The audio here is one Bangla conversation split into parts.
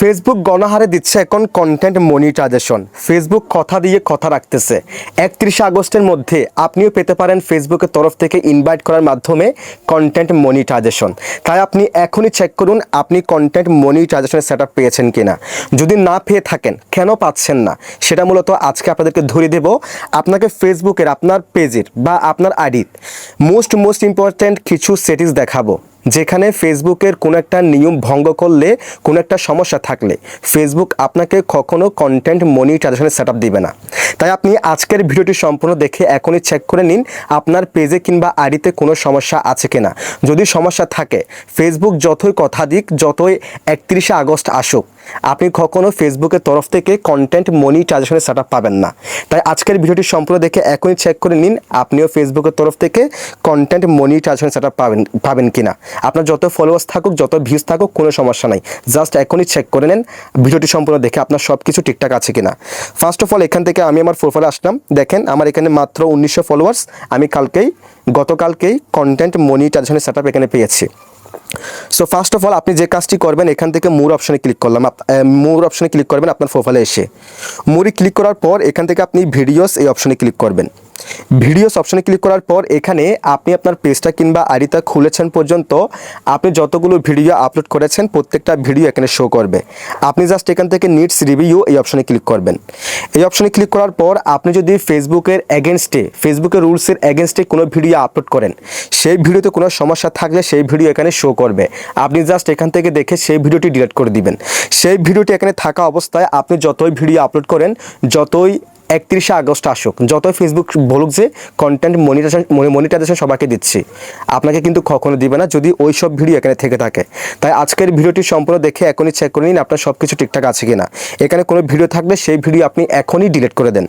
ফেসবুক গণহারে দিচ্ছে এখন কন্টেন্ট মনিটাইজেশন ফেসবুক কথা দিয়ে কথা রাখতেছে। একত্রিশে আগস্টের মধ্যে আপনিও পেতে পারেন ফেসবুকের তরফ থেকে ইনভাইট করার মাধ্যমে কন্টেন্ট মনিটাইজেশন তাই আপনি এখনই চেক করুন আপনি কন্টেন্ট মনিটাইজেশনের সেট আপ পেয়েছেন কিনা। যদি না পেয়ে থাকেন, কেন পাচ্ছেন না? সেটা মূলত আজকে আপনাদেরকে ধরিয়ে দেব। আপনাকে ফেসবুকের আপনার পেজের বা আপনার আইডির মোস্ট মোস্ট ইম্পর্ট্যান্ট কিছু সেটিংস দেখাবো। যেখানে ফেসবুকের কোনো একটা নিয়ম ভঙ্গ করলে কোনো একটা সমস্যা থাকলে ফেসবুক আপনাকে কখনও কন্টেন্ট মনিটাইজেশনের সেট আপ দিবে না। তাই আপনি আজকের ভিডিওটি সম্পূর্ণ দেখে এখনই চেক করে নিন আপনার পেজে কিংবা আইডিতে কোনো সমস্যা আছে কিনা। যদি সমস্যা থাকে ফেসবুক যতই কথা দিক, যতই একত্রিশে আগস্ট আসুক আপনি কখনো ফেসবুকের তরফ থেকে কন্টেন্ট মনি মনিটাইজেশনের সেট পাবেন না। তাই আজকের ভিডিওটি সম্পূর্ণ দেখে এখনই চেক করে নিন, আপনিও ফেসবুকের তরফ থেকে কন্টেন্ট মনিটাইজেশন সেট পাবেন পাবেন কি না আপনার যত ফলোয়ার্স থাকুক, যত ভিউজ থাকুক, কোনো সমস্যা নাই। জাস্ট এখনই চেক করে নেন, ভিডিওটি সম্পূর্ণ দেখে আপনার সব কিছু ঠিকঠাক আছে কিনা। ফার্স্ট অফ অল এখান থেকে আমি আমার প্রোফাইলে আসলাম। দেখেন, আমার এখানে মাত্র উনিশশো ফলোয়ার্স আমি কালকেই, গতকালকেই কন্টেন্ট মনিটাইজেশনের সেট এখানে পেয়েছি। সো ফার্স্ট অফ অল আপনি যে কাজটি করবেন, এখান থেকে মোর অপশনে ক্লিক করলাম। মোর অপশনে ক্লিক করবেন আপনার প্রোফাইলে এসে। মোরে ক্লিক করার পর এখান থেকে আপনি ভিডিওস এই অপশনে ক্লিক করবেন। ভিডিওস অপশনে ক্লিক করার পর এখানে আপনি আপনার পেজটা কিংবা আইডিটা খুলেছেন পর্যন্ত আপনি যতগুলো ভিডিও আপলোড করেছেন, প্রত্যেকটা ভিডিও এখানে শো করবে। আপনি জাস্ট এখান থেকে নিটস রিভিউ এই অপশনে ক্লিক করবেন। এই অপশনে ক্লিক করার পর আপনি যদি ফেসবুকের এগেনস্টে ফেসবুকের রুলসের এগেনস্টে কোনো ভিডিও আপলোড করেন, সেই ভিডিওতে কোনো সমস্যা থাকলে সেই ভিডিও এখানে শো করবে। আপনি জাস্ট এখান থেকে দেখে সেই ভিডিওটি ডিলিট করে দিবেন। সেই ভিডিওটি এখানে থাকা অবস্থায় আপনি যতই ভিডিও আপলোড করেন, যতই একত্রিশে আগস্ট আসুক যত ফেসবুক বলুক যে কন্টেন্ট মনিটাইজেশন মনিটাইজেশন সবাইকে দিচ্ছি। আপনাকে কিন্তু কখনো দিবে না যদি ওই সব ভিডিও এখানে থেকে থাকে। তাই আজকের ভিডিওটি সম্পূর্ণ দেখে এখনই চেক করে নিন আপনার সব কিছু ঠিকঠাক আছে কি না এখানে কোনো ভিডিও থাকলে সেই ভিডিও আপনি এখনই ডিলিট করে দেন।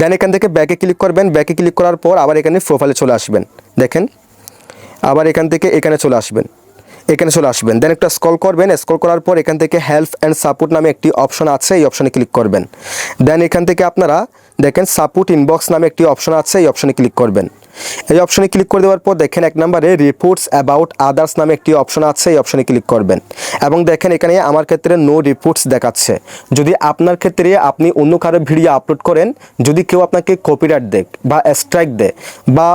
দেন এখান থেকে ব্যাকে ক্লিক করবেন। ব্যাকে ক্লিক করার পর আবার এখানে প্রোফাইলে চলে আসবেন। দেখেন? আবার এখান থেকে এখানে চলে আসবেন। এখানে চলে আসবেন। দেন একটা স্কল করবেন। স্কল করার পর এখান থেকে হেল্প অ্যান্ড সাপোর্ট নামে একটি অপশন আছে, এই অপশনে ক্লিক করবেন। দেন এখান থেকে আপনারা দেখেন সাপোর্ট ইনবক্স নামে একটি অপশন আছে, এই অপশনে ক্লিক করবেন। এই অপশনে ক্লিক করে দেওয়ার পর দেখেন এক নম্বরে রিপোর্টস অ্যাবাউট আদার্স নামে একটি অপশন আছে, এই অপশনে ক্লিক করবেন। এবং দেখেন এখানে আমার ক্ষেত্রে নো রিপোর্টস দেখাচ্ছে। যদি আপনার ক্ষেত্রে আপনি অন্য কারও ভিডিও আপলোড করেন, যদি কেউ আপনাকে কপিরাইট দেয় বা স্ট্রাইক দেয় বা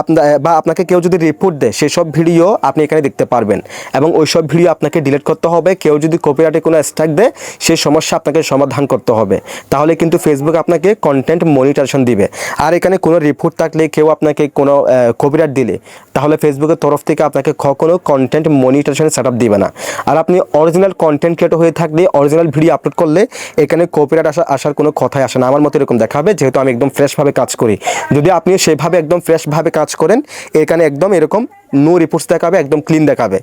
আপনার বা আপনাকে কেউ যদি রিপোর্ট দেয়, সেসব ভিডিও আপনি এখানে দেখতে পারবেন। এবং ওই সব ভিডিও আপনাকে ডিলিট করতে হবে। কেউ যদি কপিরাইটে কোনো স্ট্রাইক দেয় সেই সমস্যা আপনাকে সমাধান করতে হবে। তাহলে কিন্তু ফেসবুক আপনাকে কন্টেন্ট মনিটাইজেশন দিবে। আর এখানে কোনো রিপোর্ট থাকলে কেউ আপনাকে কোনো কপিরাইট দিলে, তাহলে ফেসবুকের তরফ থেকে আপনাকে কখনো কন্টেন্ট মনিটাইজেশন সেট আপ দিবে না। আর আপনি অরিজিনাল কন্টেন্ট ক্রিয়েটর হয়ে থাকলে অরিজিনাল ভিডিও আপলোড করলে, এখানে কপিরাইট আসা, আসার কোনো কথাই আসে না। আমার মতো এরকম দেখাবে, যেহেতু আমি একদম ফ্রেশভাবে কাজ করি। যদি আপনি সেভাবে একদম ফ্রেশভাবে কাজ করেন, এখানে একদম এরকম নো রিপোর্টস দেখাবে, একদম ক্লিন দেখাবে।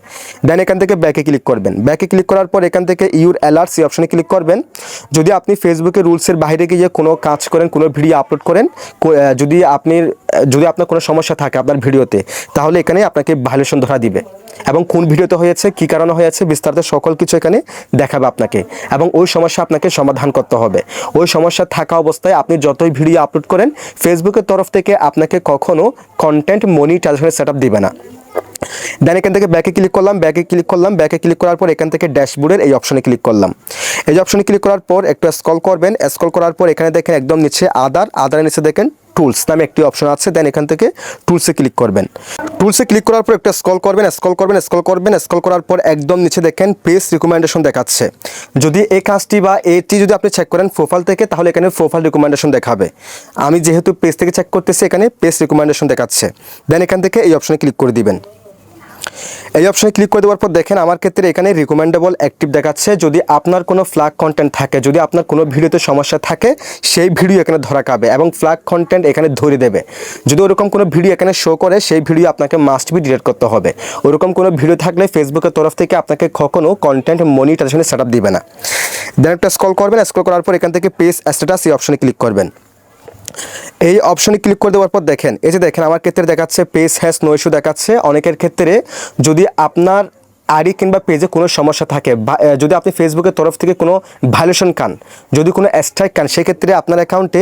দেন এখান থেকে ব্যাকে ক্লিক করবেন। ব্যাকে ক্লিক করার পর এখান থেকে ইউর অ্যালার্টস এই অপশনে ক্লিক করবেন। যদি আপনি ফেসবুকের রুলসের বাইরে গিয়ে কোনো কাজ করেন, কোনো ভিডিও আপলোড করেন যদি আপনি যদি আপনার কোনো সমস্যা থাকে আপনার ভিডিওতে, তাহলে এখানে আপনাকে ভাইলেশন ধরা দিবে। এবং কোন ভিডিওতে হয়েছে, কী কারণে হয়েছে, বিস্তারিত সকল কিছু এখানে দেখাবে আপনাকে। এবং ওই সমস্যা আপনাকে সমাধান করতে হবে। ওই সমস্যা থাকা অবস্থায় আপনি যতই ভিডিও আপলোড করেন ফেসবুকের তরফ থেকে আপনাকে কখনো কন্টেন্ট মনিটাইজেশনের সেট আপ দিবে না। দেন এখান থেকে ব্যাকে ক্লিক করলাম ব্যাকে ক্লিক করলাম ব্যাকে ক্লিক করার পর এখান থেকে ড্যাশবোর্ডের এই অপশনে ক্লিক করলাম। এই অপশনে ক্লিক করার পর একটু স্ক্রল করবেন স্ক্রল করার পর এখানে দেখেন একদম নিচে আদার আদারের নিচে দেখেন টুলস নামে একটি অপশন আছে দেন এখান থেকে টুলসে ক্লিক করবেন। টুলসে ক্লিক করার পর একটা স্কল করবেন স্কল করবেন স্কল করবেন স্কল করার পর একদম নিচে দেখেন পেজ রিকমেন্ডেশন দেখাচ্ছে। যদি এই কাজটি বা এটি যদি আপনি চেক করেন প্রোফাইল থেকে, তাহলে এখানে প্রোফাইল রিকমেন্ডেশন দেখাবে। আমি যেহেতু পেজ থেকে চেক করতেছি, এখানে পেজ রিকমেন্ডেশন দেখাচ্ছে। দেন এখান থেকে এই অপশনে ক্লিক করে দিবেন। এই অপশনে ক্লিক করে দেওয়ার পর দেখেন আমার ক্ষেত্রে এখানে রিকমেন্ডেবল অ্যাক্টিভ দেখাচ্ছে। যদি আপনার কোনো ফ্ল্যাগ কন্টেন্ট থাকে, যদি আপনার কোনো ভিডিওতে সমস্যা থাকে, সেই ভিডিও এখানে ধরা খাবে এবং ফ্ল্যাগ কন্টেন্ট এখানে ধরে দেবে। যদি ওরকম কোনো ভিডিও এখানে শো করে, সেই ভিডিও আপনাকে মাস্ট বি ডিলিট করতে হবে। ওরকম কোনো ভিডিও থাকলে ফেসবুকের তরফ থেকে আপনাকে কখনও কন্টেন্ট মনিটাইজেশনের সেট আপ দিবে না। দেন একটা স্ক্রল করবেন স্ক্রল করার পর এখান থেকে পেজ স্ট্যাটাস এই অপশনে ক্লিক করবেন। এই অপশনে ক্লিক করে দেওয়ার পর দেখেন, এই যে দেখেন, আমার ক্ষেত্রে দেখাচ্ছে পেস হ্যাস নো ইস্যু দেখাচ্ছে। অনেকের ক্ষেত্রে যদি আপনার আইডি কিংবা পেজে কোনো সমস্যা থাকে যদি আপনি ফেসবুকের তরফ থেকে কোনো ভায়োলেশন কান যদি কোনো স্ট্রাইক কান সেক্ষেত্রে আপনার অ্যাকাউন্টে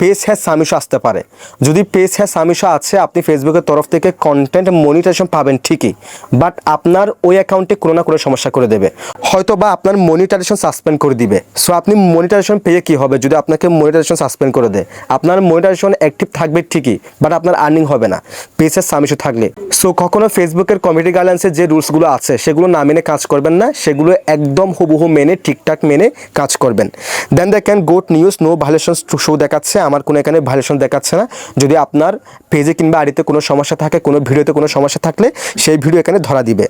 পেজ হ্যাঁ সামিশো আসতে পারে। যদি পেজ হ্যাঁ সামিশো আছে, আপনি ফেসবুকের তরফ থেকে কন্টেন্ট মনিটাইজেশন পাবেন ঠিকই বাট আপনার ওই অ্যাকাউন্টে কোনো না কোনো সমস্যা করে দেবে। হয়তো বা আপনার মনিটাইজেশন সাসপেন্ড করে দিবে। সো আপনি মনিটাইজেশন পেয়ে কি হবে? যদি আপনাকে মনিটাইজেশন সাসপেন্ড করে দেয়, আপনার মনিটাইজেশন অ্যাক্টিভ থাকবে ঠিকই বাট আপনার আর্নিং হবে না। পেজের সামিশো থাকলে। সো কখনো ফেসবুকের কমিটি গাইডলাইন্সের যে রুলসগুলো আছে সেগুলো না মেনে কাজ করবেন না, সেগুলো একদম হুবহু মেনে, ঠিকঠাক মেনে কাজ করবেন। দেন দেখেন good news no violation show দেখাচ্ছে, আমার কোনো এখানে ভাইলেশন দেখাচ্ছে না। যদি আপনার পেজে কিংবা আড়িতে কোনো সমস্যা থাকে, কোনো ভিডিওতে কোনো সমস্যা থাকলে, সেই ভিডিও এখানে ধরা দিবে।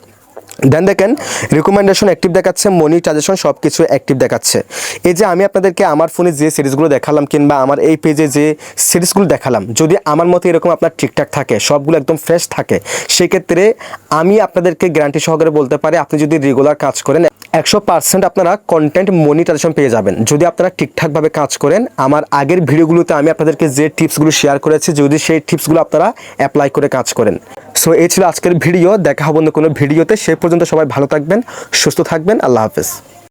দেন দেখেন রিকমেন্ডেশন অ্যাক্টিভ দেখাচ্ছে মনিটাইজেশন সব কিছু অ্যাক্টিভ দেখাচ্ছে। এই যে আমি আপনাদেরকে আমার ফোনে যে সিরিজগুলো দেখালাম কিংবা আমার এই পেজে যে সিরিজগুলো দেখালাম, যদি আমার মতো এরকম আপনার ঠিকঠাক থাকে, সবগুলো একদম ফ্রেশ থাকে, সেক্ষেত্রে আমি আপনাদেরকে গ্যারান্টি সহকারে বলতে পারি, আপনি যদি রেগুলার কাজ করেন, একশো পার্সেন্ট আপনারা কন্টেন্ট মনিটাইজেশন পেয়ে যাবেন। যদি আপনারা ঠিকঠাকভাবে কাজ করেন, আমার আগের ভিডিওগুলোতে আমি আপনাদেরকে যে টিপসগুলো শেয়ার করেছি, যদি সেই টিপসগুলো আপনারা অ্যাপ্লাই করে কাজ করেন। সো এই ছিল আজকের ভিডিও। দেখা হব কোনো ভিডিওতে। সে পর্যন্ত সবাই ভালো থাকবেন, সুস্থ থাকবেন। আল্লাহ হাফেজ।